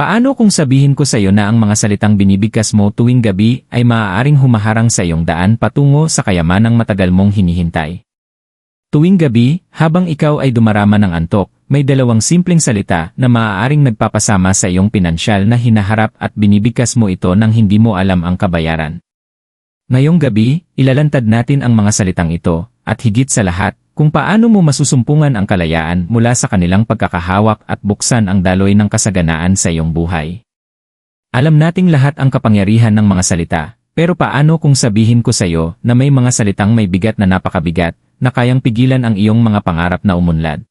Paano kung sabihin ko sa iyo na ang mga salitang binibigkas mo tuwing gabi ay maaaring humaharang sa iyong daan patungo sa kayamanang matagal mong hinihintay? Tuwing gabi, habang ikaw ay dumarama ng antok, may dalawang simpleng salita na maaaring nagpapasama sa iyong pinansyal na hinaharap at binibigkas mo ito nang hindi mo alam ang kabayaran. Ngayong gabi, ilalantad natin ang mga salitang ito, at higit sa lahat, kung paano mo masusumpungan ang kalayaan mula sa kanilang pagkakahawak at buksan ang daloy ng kasaganaan sa iyong buhay. Alam nating lahat ang kapangyarihan ng mga salita, pero paano kung sabihin ko sa iyo na may mga salitang may bigat na napakabigat, na kayang pigilan ang iyong mga pangarap na umunlad?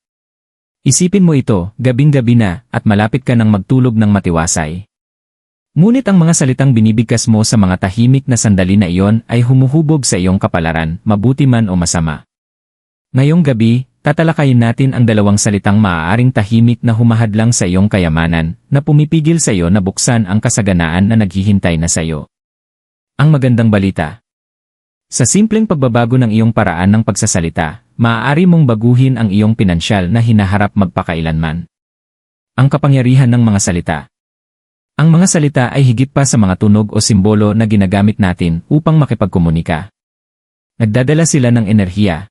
Isipin mo ito, gabing-gabi na, at malapit ka nang magtulog ng matiwasay. Ngunit ang mga salitang binibigkas mo sa mga tahimik na sandali na iyon ay humuhubog sa iyong kapalaran, mabuti man o masama. Ngayong gabi, tatalakayin natin ang dalawang salitang maaaring tahimik na humahadlang sa iyong kayamanan, na pumipigil sa iyo na buksan ang kasaganaan na naghihintay na sa iyo. Ang magandang balita. Sa simpleng pagbabago ng iyong paraan ng pagsasalita, maaari mong baguhin ang iyong pinansyal na hinaharap magpakailanman. Ang kapangyarihan ng mga salita. Ang mga salita ay higit pa sa mga tunog o simbolo na ginagamit natin upang makipagkomunika. Nagdadala sila ng enerhiya,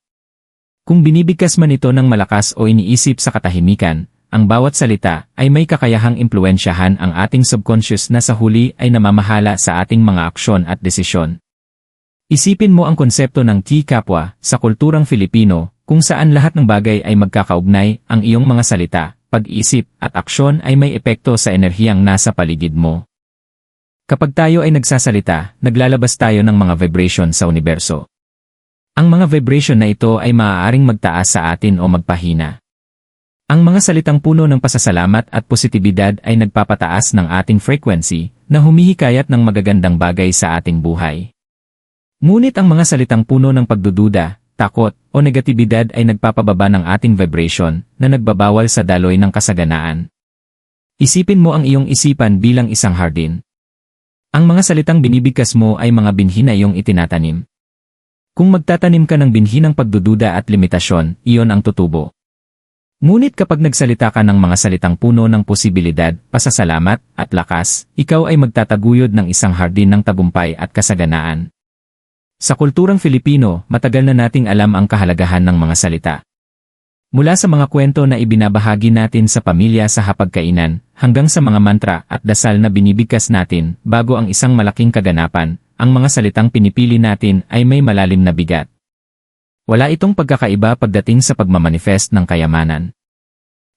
kung binibigkas man ito ng malakas o iniisip sa katahimikan, ang bawat salita ay may kakayahang impluensyahan ang ating subconscious na sa huli ay namamahala sa ating mga aksyon at desisyon. Isipin mo ang konsepto ng T kapwa sa kulturang Filipino, kung saan lahat ng bagay ay magkakaugnay, ang iyong mga salita, pag-isip at aksyon ay may epekto sa enerhiyang nasa paligid mo. Kapag tayo ay nagsasalita, naglalabas tayo ng mga vibration sa universo. Ang mga vibration na ito ay maaaring magtaas sa atin o magpahina. Ang mga salitang puno ng pasasalamat at positibidad ay nagpapataas ng ating frequency na humihikayat ng magagandang bagay sa ating buhay. Ngunit ang mga salitang puno ng pagdududa, takot, o negatibidad ay nagpapababa ng ating vibration na nagbabawal sa daloy ng kasaganaan. Isipin mo ang iyong isipan bilang isang hardin. Ang mga salitang binibigkas mo ay mga binhi na iyong itinatanim. Kung magtatanim ka ng binhi ng pagdududa at limitasyon, iyon ang tutubo. Ngunit kapag nagsalita ka ng mga salitang puno ng posibilidad, pasasalamat, at lakas, ikaw ay magtataguyod ng isang hardin ng tagumpay at kasaganaan. Sa kulturang Filipino, matagal na nating alam ang kahalagahan ng mga salita. Mula sa mga kwento na ibinabahagi natin sa pamilya sa hapagkainan, hanggang sa mga mantra at dasal na binibigkas natin bago ang isang malaking kaganapan, ang mga salitang pinipili natin ay may malalim na bigat. Wala itong pagkakaiba pagdating sa pagmamanifest ng kayamanan.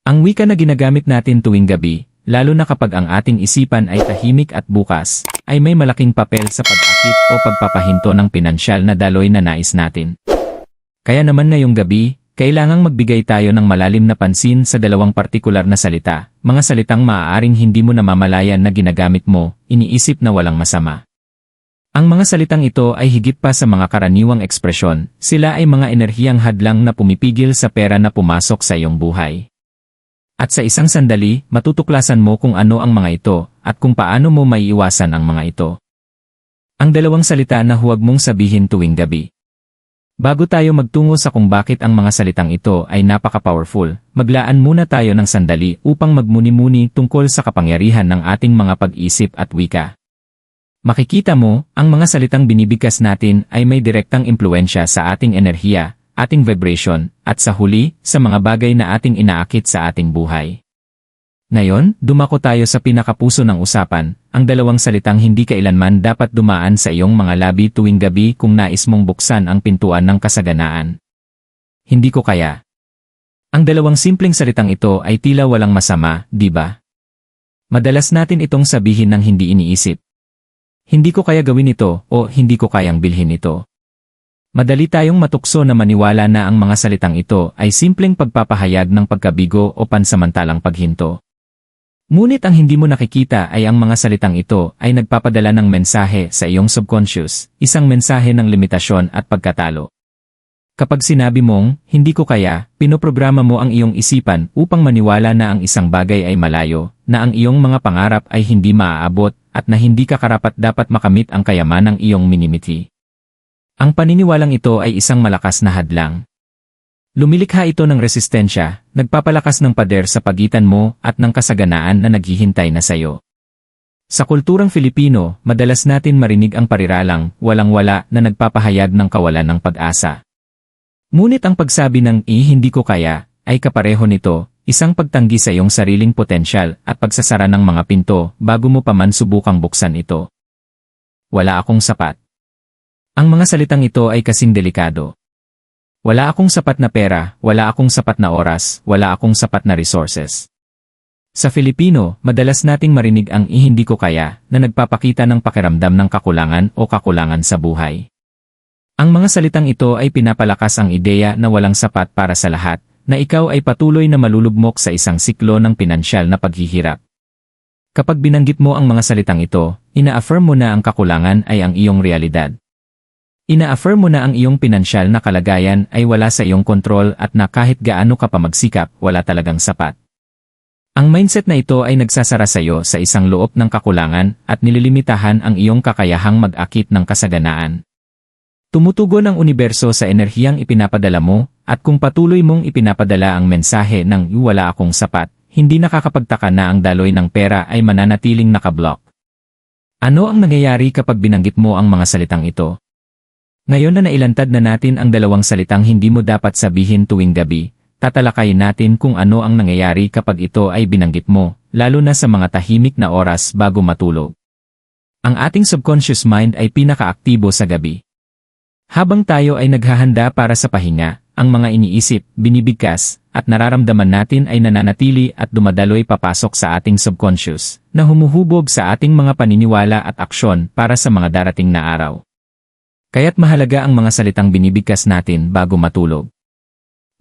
Ang wika na ginagamit natin tuwing gabi, lalo na kapag ang ating isipan ay tahimik at bukas, ay may malaking papel sa pag-akit o pagpapahinto ng pinansyal na daloy na nais natin. Kaya naman ngayong gabi, kailangang magbigay tayo ng malalim na pansin sa dalawang partikular na salita, mga salitang maaaring hindi mo namamalayan na ginagamit mo, iniisip na walang masama. Ang mga salitang ito ay higit pa sa mga karaniwang ekspresyon, sila ay mga enerhiyang hadlang na pumipigil sa pera na pumasok sa iyong buhay. At sa isang sandali, matutuklasan mo kung ano ang mga ito, at kung paano mo maiiwasan ang mga ito. Ang dalawang salita na huwag mong sabihin tuwing gabi. Bago tayo magtungo sa kung bakit ang mga salitang ito ay napaka-powerful, maglaan muna tayo ng sandali upang magmuni-muni tungkol sa kapangyarihan ng ating mga pag-isip at wika. Makikita mo, ang mga salitang binibigkas natin ay may direktang impluensya sa ating enerhiya, ating vibration, at sa huli, sa mga bagay na ating inaakit sa ating buhay. Ngayon, dumako tayo sa pinakapuso ng usapan, ang dalawang salitang hindi kailanman dapat dumaan sa iyong mga labi tuwing gabi kung nais mong buksan ang pintuan ng kasaganaan. Hindi ko kaya. Ang dalawang simpleng salitang ito ay tila walang masama, di ba? Madalas natin itong sabihin ng hindi iniisip. Hindi ko kaya gawin ito o hindi ko kayang bilhin ito. Madali tayong matukso na maniwala na ang mga salitang ito ay simpleng pagpapahayag ng pagkabigo o pansamantalang paghinto. Ngunit ang hindi mo nakikita ay ang mga salitang ito ay nagpapadala ng mensahe sa iyong subconscious, isang mensahe ng limitasyon at pagkatalo. Kapag sinabi mong, hindi ko kaya, pinoprograma mo ang iyong isipan upang maniwala na ang isang bagay ay malayo, na ang iyong mga pangarap ay hindi maaabot, at na hindi ka karapat dapat makamit ang kayamanang iyong minimiti. Ang paniniwalang ito ay isang malakas na hadlang. Lumilikha ito ng resistensya, nagpapalakas ng pader sa pagitan mo at ng kasaganaan na naghihintay na sayo. Sa kulturang Filipino, madalas natin marinig ang pariralang, walang-wala na nagpapahayag ng kawalan ng pag-asa. Ngunit ang pagsabi ng, eh hindi ko kaya, ay kapareho nito, isang pagtanggi sa iyong sariling potensyal at pagsasara ng mga pinto bago mo pa man subukang buksan ito. Wala akong sapat. Ang mga salitang ito ay kasing delikado. Wala akong sapat na pera, wala akong sapat na oras, wala akong sapat na resources. Sa Filipino, madalas nating marinig ang ihindi ko kaya na nagpapakita ng pakiramdam ng kakulangan o kakulangan sa buhay. Ang mga salitang ito ay pinapalakas ang ideya na walang sapat para sa lahat, na ikaw ay patuloy na malulugmok sa isang siklo ng pinansyal na paghihirap. Kapag binanggit mo ang mga salitang ito, ina-affirm mo na ang kakulangan ay ang iyong realidad. Ina-affirm mo na ang iyong pinansyal na kalagayan ay wala sa iyong kontrol at na kahit gaano ka pa magsikap, wala talagang sapat. Ang mindset na ito ay nagsasara sa iyo sa isang loob ng kakulangan at nililimitahan ang iyong kakayahang mag-akit ng kasaganaan. Tumutugon ang universo sa enerhiyang ipinapadala mo, at kung patuloy mong ipinapadala ang mensahe ng wala akong sapat, hindi nakakapagtaka na ang daloy ng pera ay mananatiling nakablock. Ano ang nangyayari kapag binanggit mo ang mga salitang ito? Ngayon na nailantad na natin ang dalawang salitang hindi mo dapat sabihin tuwing gabi, tatalakayin natin kung ano ang nangyayari kapag ito ay binanggit mo, lalo na sa mga tahimik na oras bago matulog. Ang ating subconscious mind ay pinakaaktibo sa gabi. Habang tayo ay naghahanda para sa pahinga, ang mga iniisip, binibigkas, at nararamdaman natin ay nananatili at dumadaloy papasok sa ating subconscious, na humuhubog sa ating mga paniniwala at aksyon para sa mga darating na araw. Kaya't mahalaga ang mga salitang binibigkas natin bago matulog.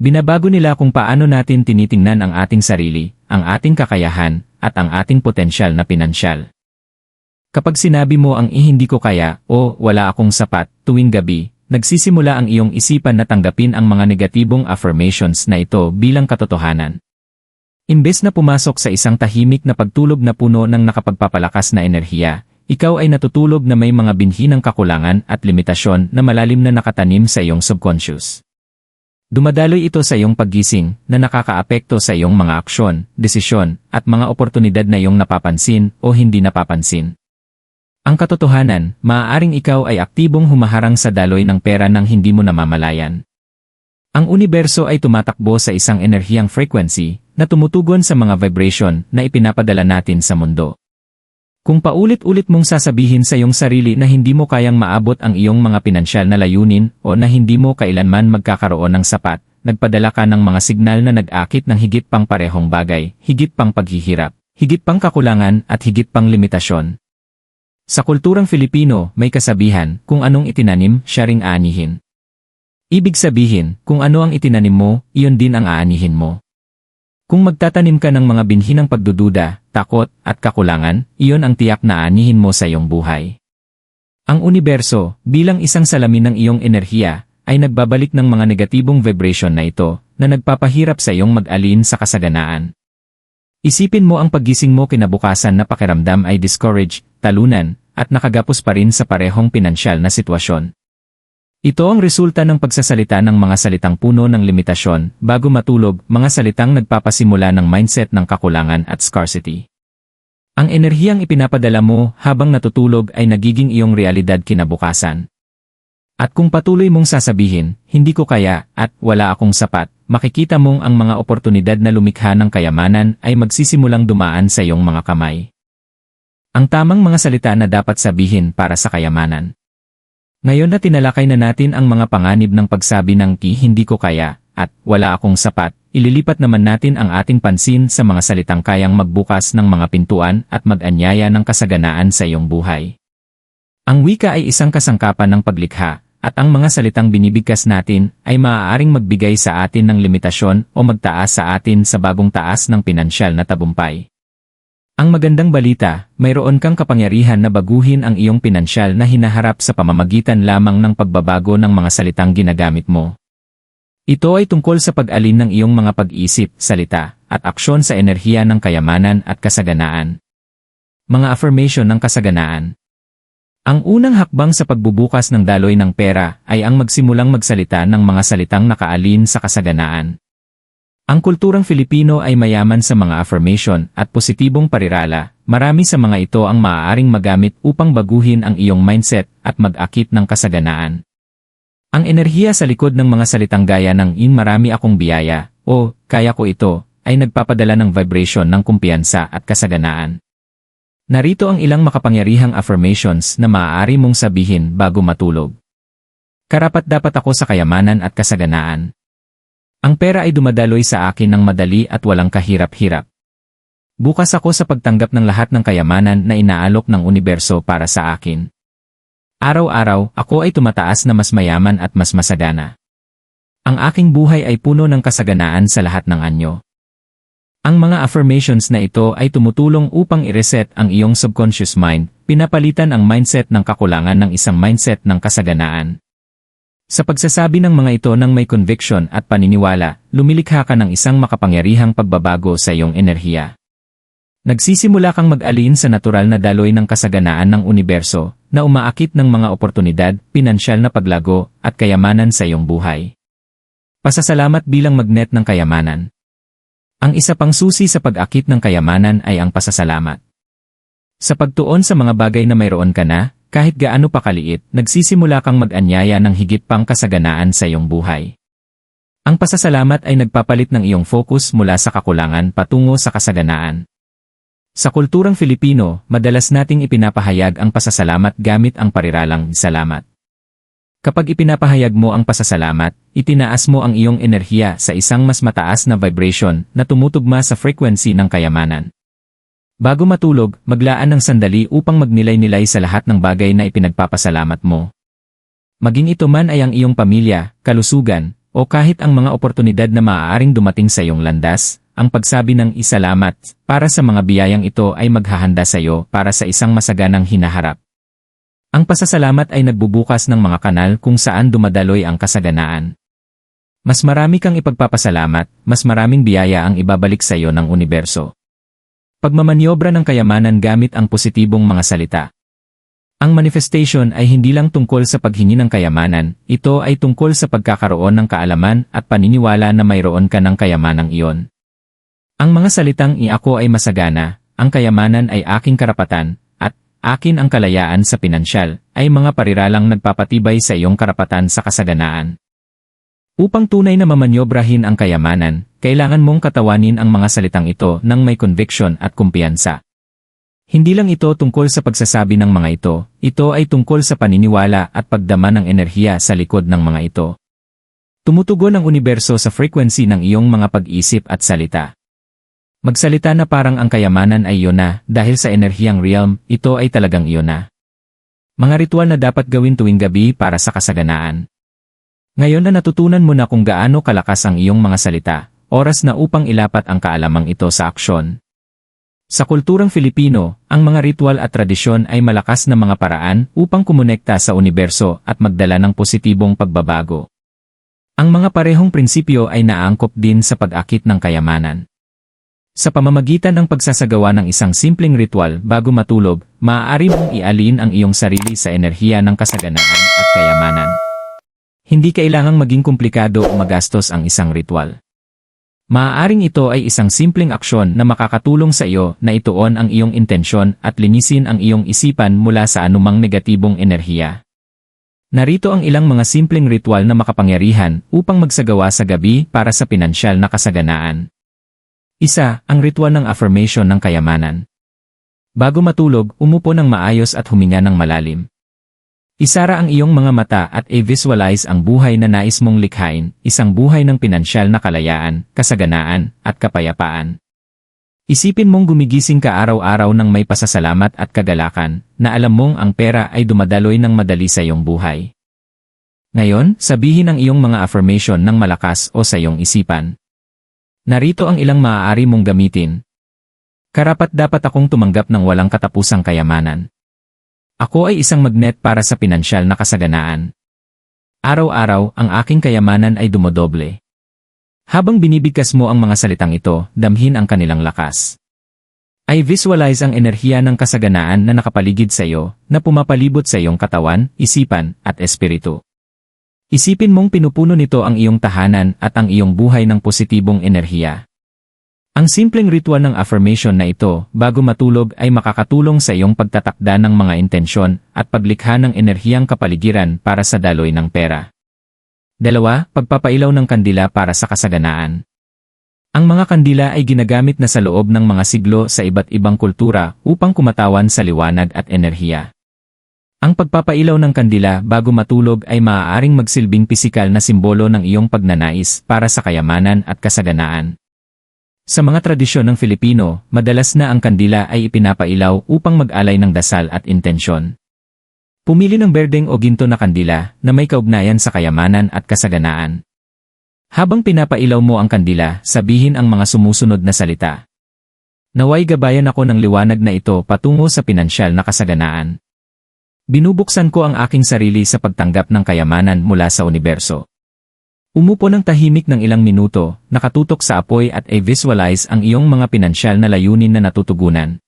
Binabago nila kung paano natin tinitingnan ang ating sarili, ang ating kakayahan, at ang ating potensyal na pinansyal. Kapag sinabi mo ang ihindi ko kaya o wala akong sapat tuwing gabi, nagsisimula ang iyong isipan na tanggapin ang mga negatibong affirmations na ito bilang katotohanan. Imbes na pumasok sa isang tahimik na pagtulog na puno ng nakapagpapalakas na enerhiya, ikaw ay natutulog na may mga binhi ng kakulangan at limitasyon na malalim na nakatanim sa iyong subconscious. Dumadaloy ito sa iyong paggising na nakakaapekto sa iyong mga aksyon, desisyon, at mga oportunidad na iyong napapansin o hindi napapansin. Ang katotohanan, maaaring ikaw ay aktibong humaharang sa daloy ng pera nang hindi mo namamalayan. Ang universo ay tumatakbo sa isang enerhiyang frequency na tumutugon sa mga vibration na ipinapadala natin sa mundo. Kung paulit-ulit mong sasabihin sa iyong sarili na hindi mo kayang maabot ang iyong mga pinansyal na layunin o na hindi mo kailanman magkakaroon ng sapat, nagpadala ka ng mga signal na nag-akit ng higit pang parehong bagay, higit pang paghihirap, higit pang kakulangan at higit pang limitasyon. Sa kulturang Filipino, may kasabihan, kung anong itinanim, siya ring aanihin. Ibig sabihin, kung ano ang itinanim mo, iyon din ang aanihin mo. Kung magtatanim ka ng mga binhi ng pagdududa, takot, at kakulangan, iyon ang tiyak na anihin mo sa iyong buhay. Ang universo, bilang isang salamin ng iyong enerhiya, ay nagbabalik ng mga negatibong vibration na ito, na nagpapahirap sa iyong mag-alin sa kasaganaan. Isipin mo ang paggising mo kinabukasan na pakiramdam ay discouraged, talunan, at nakagapos pa rin sa parehong pinansyal na sitwasyon. Ito ang resulta ng pagsasalita ng mga salitang puno ng limitasyon, bago matulog, mga salitang nagpapasimula ng mindset ng kakulangan at scarcity. Ang enerhiyang ipinapadala mo habang natutulog ay nagiging iyong realidad kinabukasan. At kung patuloy mong sasabihin, hindi ko kaya, at wala akong sapat, makikita mong ang mga oportunidad na lumikha ng kayamanan ay magsisimulang dumaan sa iyong mga kamay. Ang tamang mga salita na dapat sabihin para sa kayamanan. Ngayon na tinalakay na natin ang mga panganib ng pagsabi ng ki hindi ko kaya, at wala akong sapat, ililipat naman natin ang ating pansin sa mga salitang kayang magbukas ng mga pintuan at mag-anyaya ng kasaganaan sa iyong buhay. Ang wika ay isang kasangkapan ng paglikha, at ang mga salitang binibigkas natin ay maaaring magbigay sa atin ng limitasyon o magtaas sa atin sa bagong taas ng pinansyal na tabumpay. Ang magandang balita, mayroon kang kapangyarihan na baguhin ang iyong pinansyal na hinaharap sa pamamagitan lamang ng pagbabago ng mga salitang ginagamit mo. Ito ay tungkol sa pag-alin ng iyong mga pag-isip, salita, at aksyon sa enerhiya ng kayamanan at kasaganaan. Mga affirmation ng kasaganaan. Ang unang hakbang sa pagbubukas ng daloy ng pera ay ang magsimulang magsalita ng mga salitang nakaalin sa kasaganaan. Ang kulturang Filipino ay mayaman sa mga affirmation at positibong parirala, marami sa mga ito ang maaaring magamit upang baguhin ang iyong mindset at mag-akit ng kasaganaan. Ang enerhiya sa likod ng mga salitang gaya ng in marami akong biyaya o kaya ko ito ay nagpapadala ng vibration ng kumpiyansa at kasaganaan. Narito ang ilang makapangyarihang affirmations na maaari mong sabihin bago matulog. Karapat dapat ako sa kayamanan at kasaganaan. Ang pera ay dumadaloy sa akin ng madali at walang kahirap-hirap. Bukas ako sa pagtanggap ng lahat ng kayamanan na inaalok ng universo para sa akin. Araw-araw, ako ay tumataas na mas mayaman at mas masagana. Ang aking buhay ay puno ng kasaganaan sa lahat ng anyo. Ang mga affirmations na ito ay tumutulong upang i-reset ang iyong subconscious mind, pinapalitan ang mindset ng kakulangan ng isang mindset ng kasaganaan. Sa pagsasabi ng mga ito ng may conviction at paniniwala, lumilikha ka ng isang makapangyarihang pagbabago sa iyong enerhiya. Nagsisimula kang mag-alin sa natural na daloy ng kasaganaan ng universo na umaakit ng mga oportunidad, pinansyal na paglago, at kayamanan sa iyong buhay. Pasasalamat bilang magnet ng kayamanan. Ang isa pang susi sa pag-akit ng kayamanan ay ang pasasalamat. Sa pagtuon sa mga bagay na mayroon ka na, kahit gaano pa kaliit, nagsisimula kang mag-anyaya ng higit pang kasaganaan sa iyong buhay. Ang pasasalamat ay nagpapalit ng iyong focus mula sa kakulangan patungo sa kasaganaan. Sa kulturang Filipino, madalas nating ipinapahayag ang pasasalamat gamit ang pariralang salamat. Kapag ipinapahayag mo ang pasasalamat, itinaas mo ang iyong enerhiya sa isang mas mataas na vibration na tumutugma sa frequency ng kayamanan. Bago matulog, maglaan ng sandali upang magnilay-nilay sa lahat ng bagay na ipinagpapasalamat mo. Maging ito man ay ang iyong pamilya, kalusugan, o kahit ang mga oportunidad na maaaring dumating sa iyong landas, ang pagsabi ng isalamat para sa mga biyayang ito ay maghahanda sa iyo para sa isang masaganang hinaharap. Ang pasasalamat ay nagbubukas ng mga kanal kung saan dumadaloy ang kasaganaan. Mas marami kang ipagpapasalamat, mas maraming biyaya ang ibabalik sa iyo ng universo. Pagmamanyobra ng kayamanan gamit ang positibong mga salita. Ang manifestation ay hindi lang tungkol sa paghingi ng kayamanan, ito ay tungkol sa pagkakaroon ng kaalaman at paniniwala na mayroon ka ng kayamanang iyon. Ang mga salitang i-ako ay masagana, ang kayamanan ay aking karapatan, at akin ang kalayaan sa pinansyal, ay mga pariralang nagpapatibay sa iyong karapatan sa kasaganaan. Upang tunay na mamanyobrahin ang kayamanan, kailangan mong katawanin ang mga salitang ito ng may conviction at kumpiyansa. Hindi lang ito tungkol sa pagsasabi ng mga ito, ito ay tungkol sa paniniwala at pagdama ng enerhiya sa likod ng mga ito. Tumutugon ang universo sa frequency ng iyong mga pag-isip at salita. Magsalita na parang ang kayamanan ay iyon na, dahil sa enerhiyang realm, ito ay talagang iyon na. Mga ritual na dapat gawin tuwing gabi para sa kasaganaan. Ngayon na natutunan mo na kung gaano kalakas ang iyong mga salita, oras na upang ilapat ang kaalamang ito sa aksyon. Sa kulturang Filipino, ang mga ritual at tradisyon ay malakas na mga paraan upang kumonekta sa universo at magdala ng positibong pagbabago. Ang mga parehong prinsipyo ay naangkop din sa pag-akit ng kayamanan. Sa pamamagitan ng pagsasagawa ng isang simpleng ritual bago matulog, maaari mong ialin ang iyong sarili sa enerhiya ng kasaganaan at kayamanan. Hindi kailangang maging komplikado o magastos ang isang ritual. Maaaring ito ay isang simpleng aksyon na makakatulong sa iyo na ituon ang iyong intensyon at linisin ang iyong isipan mula sa anumang negatibong enerhiya. Narito ang ilang mga simpleng ritual na makapangyarihan upang magsagawa sa gabi para sa pinansyal na kasaganaan. Isa, ang ritual ng affirmation ng kayamanan. Bago matulog, umupo ng maayos at huminga ng malalim. Isara ang iyong mga mata at i-visualize ang buhay na nais mong likhain, isang buhay ng pinansyal na kalayaan, kasaganaan, at kapayapaan. Isipin mong gumigising ka araw-araw ng may pasasalamat at kagalakan, na alam mong ang pera ay dumadaloy ng madali sa iyong buhay. Ngayon, sabihin ang iyong mga affirmation ng malakas o sa iyong isipan. Narito ang ilang maaari mong gamitin. Karapat dapat akong tumanggap ng walang katapusang kayamanan. Ako ay isang magnet para sa pinansyal na kasaganaan. Araw-araw, ang aking kayamanan ay dumodoble. Habang binibigkas mo ang mga salitang ito, damhin ang kanilang lakas. ay visualize ang enerhiya ng kasaganaan na nakapaligid sa iyo, na pumapalibot sa iyong katawan, isipan, at espiritu. Isipin mong pinupuno nito ang iyong tahanan at ang iyong buhay ng positibong enerhiya. Ang simpleng ritual ng affirmation na ito bago matulog ay makakatulong sa iyong pagtatakda ng mga intensyon at paglikha ng enerhiyang kapaligiran para sa daloy ng pera. Dalawa, pagpapailaw ng kandila para sa kasaganaan. Ang mga kandila ay ginagamit na sa loob ng mga siglo sa iba't ibang kultura upang kumatawan sa liwanag at enerhiya. Ang pagpapailaw ng kandila bago matulog ay maaaring magsilbing pisikal na simbolo ng iyong pagnanais para sa kayamanan at kasaganaan. Sa mga tradisyon ng Filipino, madalas na ang kandila ay ipinapailaw upang mag-alay ng dasal at intensyon. Pumili ng berdeng o ginto na kandila na may kaugnayan sa kayamanan at kasaganaan. Habang pinapailaw mo ang kandila, sabihin ang mga sumusunod na salita. Naway gabayan ako ng liwanag na ito patungo sa pinansyal na kasaganaan. Binubuksan ko ang aking sarili sa pagtanggap ng kayamanan mula sa universo. Umupo ng tahimik ng ilang minuto, nakatutok sa apoy at i-visualize ang iyong mga pinansyal na layunin na natutugunan.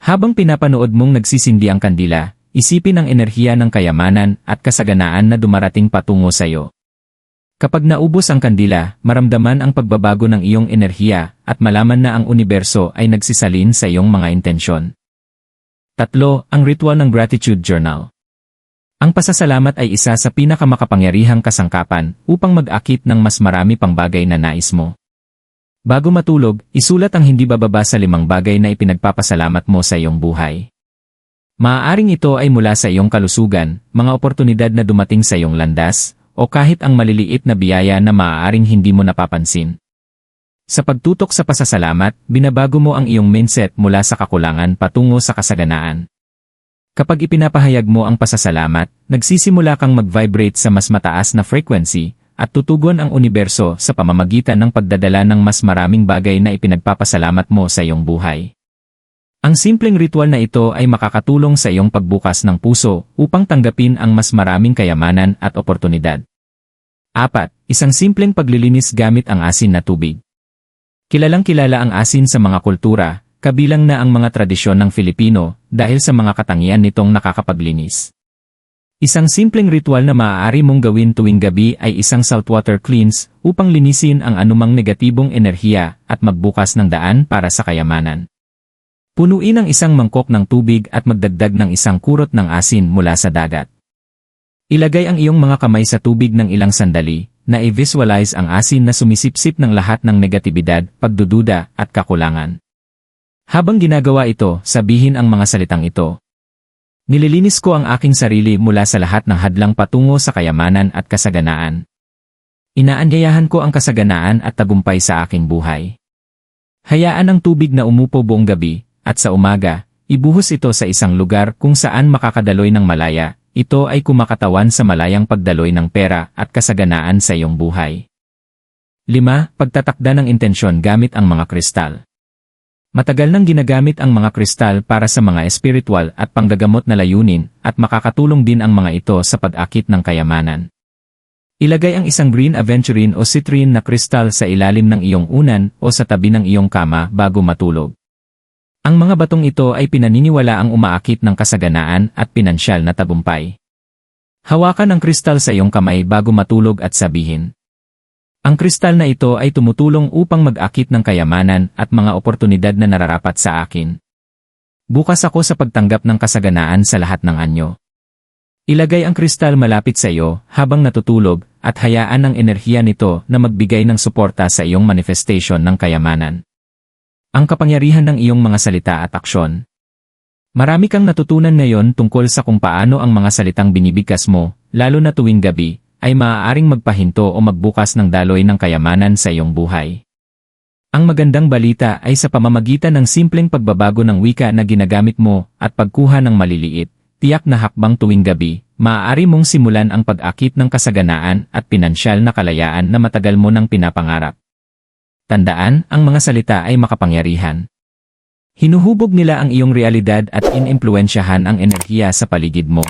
Habang pinapanood mong nagsisindi ang kandila, isipin ang enerhiya ng kayamanan at kasaganaan na dumarating patungo sa iyo. Kapag naubos ang kandila, maramdaman ang pagbabago ng iyong enerhiya at malaman na ang universo ay nagsisalin sa iyong mga intensyon. Tatlo, ang ritual ng gratitude journal. Ang pasasalamat ay isa sa pinakamakapangyarihang kasangkapan upang mag-akit ng mas marami pang bagay na nais mo. Bago matulog, isulat ang hindi bababa sa limang bagay na ipinagpapasalamat mo sa iyong buhay. Maaaring ito ay mula sa iyong kalusugan, mga oportunidad na dumating sa iyong landas, o kahit ang maliliit na biyaya na maaaring hindi mo napapansin. Sa pagtutok sa pasasalamat, binabago mo ang iyong mindset mula sa kakulangan patungo sa kasaganaan. Kapag ipinapahayag mo ang pasasalamat, nagsisimula kang mag-vibrate sa mas mataas na frequency, at tutugon ang universo sa pamamagitan ng pagdadala ng mas maraming bagay na ipinagpapasalamat mo sa iyong buhay. Ang simpleng ritual na ito ay makakatulong sa iyong pagbukas ng puso upang tanggapin ang mas maraming kayamanan at oportunidad. 4. Isang simpleng paglilinis gamit ang asin na tubig. Kilalang kilala ang asin sa mga kultura, kabilang na ang mga tradisyon ng Filipino dahil sa mga katangian nitong nakakapaglinis. Isang simpleng ritual na maaari mong gawin tuwing gabi ay isang saltwater cleanse upang linisin ang anumang negatibong enerhiya at magbukas ng daan para sa kayamanan. Punuin ang isang mangkok ng tubig at magdagdag ng isang kurot ng asin mula sa dagat. Ilagay ang iyong mga kamay sa tubig ng ilang sandali, na i-visualize ang asin na sumisipsip ng lahat ng negatibidad, pagdududa, at kakulangan. Habang ginagawa ito, sabihin ang mga salitang ito. Nililinis ko ang aking sarili mula sa lahat ng hadlang patungo sa kayamanan at kasaganaan. Inaanyayahan ko ang kasaganaan at tagumpay sa aking buhay. Hayaan ang tubig na umupo buong gabi, at sa umaga, ibuhos ito sa isang lugar kung saan makakadaloy ng malaya, ito ay kumakatawan sa malayang pagdaloy ng pera at kasaganaan sa iyong buhay. 5. Pagtatakda ng intensyon gamit ang mga kristal. Matagal nang ginagamit ang mga kristal para sa mga espiritual at panggagamot na layunin at makakatulong din ang mga ito sa pag-akit ng kayamanan. Ilagay ang isang green aventurine o citrine na kristal sa ilalim ng iyong unan o sa tabi ng iyong kama bago matulog. Ang mga batong ito ay pinaniniwala ang umaakit ng kasaganaan at pinansyal na tagumpay. Hawakan ang kristal sa iyong kamay bago matulog at sabihin, ang kristal na ito ay tumutulong upang mag-akit ng kayamanan at mga oportunidad na nararapat sa akin. Bukas ako sa pagtanggap ng kasaganaan sa lahat ng anyo. Ilagay ang kristal malapit sa iyo habang natutulog at hayaan ang enerhiya nito na magbigay ng suporta sa iyong manifestation ng kayamanan. Ang kapangyarihan ng iyong mga salita at aksyon. Marami kang natutunan ngayon tungkol sa kung paano ang mga salitang binibigkas mo, lalo na tuwing gabi, ay maaaring magpahinto o magbukas ng daloy ng kayamanan sa iyong buhay. Ang magandang balita ay sa pamamagitan ng simpleng pagbabago ng wika na ginagamit mo at pagkuha ng maliliit, tiyak na hakbang tuwing gabi, maaari mong simulan ang pag-akit ng kasaganaan at pinansyal na kalayaan na matagal mo nang pinapangarap. Tandaan, ang mga salita ay makapangyarihan. Hinuhubog nila ang iyong realidad at inimpluensyahan ang enerhiya sa paligid mo.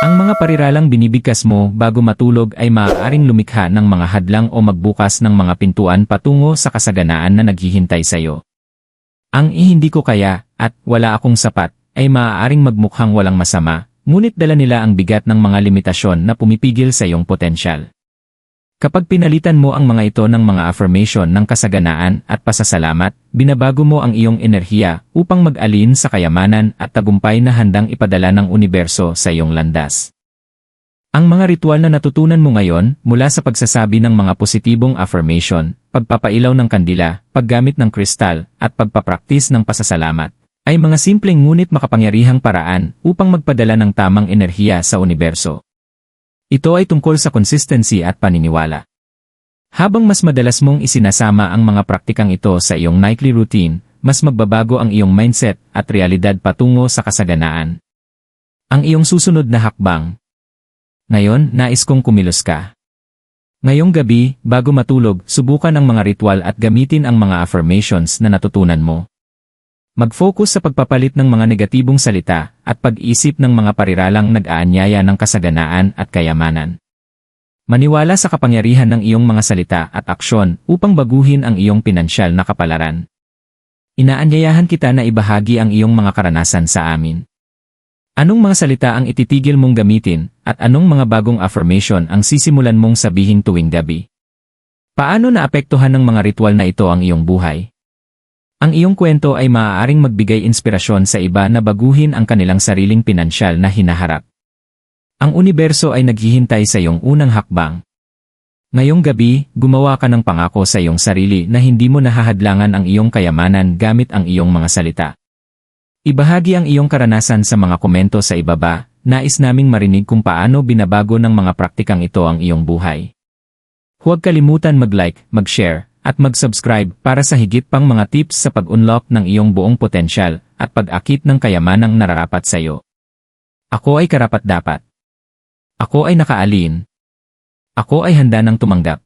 Ang mga pariralang binibigkas mo bago matulog ay maaaring lumikha ng mga hadlang o magbukas ng mga pintuan patungo sa kasaganaan na naghihintay sa iyo. Ang hindi ko kaya at wala akong sapat ay maaaring magmukhang walang masama, ngunit dala nila ang bigat ng mga limitasyon na pumipigil sa iyong potensyal. Kapag pinalitan mo ang mga ito ng mga affirmation ng kasaganaan at pasasalamat, binabago mo ang iyong enerhiya upang mag-alin sa kayamanan at tagumpay na handang ipadala ng universo sa iyong landas. Ang mga ritual na natutunan mo ngayon mula sa pagsasabi ng mga positibong affirmation, pagpapailaw ng kandila, paggamit ng kristal, at pagpapraktis ng pasasalamat, ay mga simpleng ngunit makapangyarihang paraan upang magpadala ng tamang enerhiya sa universo. Ito ay tungkol sa consistency at paniniwala. Habang mas madalas mong isinasama ang mga praktikang ito sa iyong nightly routine, mas magbabago ang iyong mindset at realidad patungo sa kasaganaan. Ang iyong susunod na hakbang. Ngayon, nais kong kumilos ka. Ngayong gabi, bago matulog, subukan ang mga ritual at gamitin ang mga affirmations na natutunan mo. Mag-focus sa pagpapalit ng mga negatibong salita at pag-isip ng mga pariralang nag-aanyaya ng kasaganaan at kayamanan. Maniwala sa kapangyarihan ng iyong mga salita at aksyon upang baguhin ang iyong pinansyal na kapalaran. Inaanyayahan kita na ibahagi ang iyong mga karanasan sa amin. Anong mga salita ang ititigil mong gamitin at anong mga bagong affirmation ang sisimulan mong sabihin tuwing gabi? Paano naapektuhan ng mga ritual na ito ang iyong buhay? Ang iyong kwento ay maaaring magbigay inspirasyon sa iba na baguhin ang kanilang sariling pinansyal na hinaharap. Ang universo ay naghihintay sa iyong unang hakbang. Ngayong gabi, gumawa ka ng pangako sa iyong sarili na hindi mo nahahadlangan ang iyong kayamanan gamit ang iyong mga salita. Ibahagi ang iyong karanasan sa mga komento sa ibaba, nais naming marinig kung paano binabago ng mga praktikang ito ang iyong buhay. Huwag kalimutan mag-like, mag-share, at mag-subscribe para sa higit pang mga tips sa pag-unlock ng iyong buong potensyal at pag-akit ng kayamanang nararapat sa iyo. Ako ay karapat-dapat. Ako ay nakaalin. Ako ay handa ng tumanggap.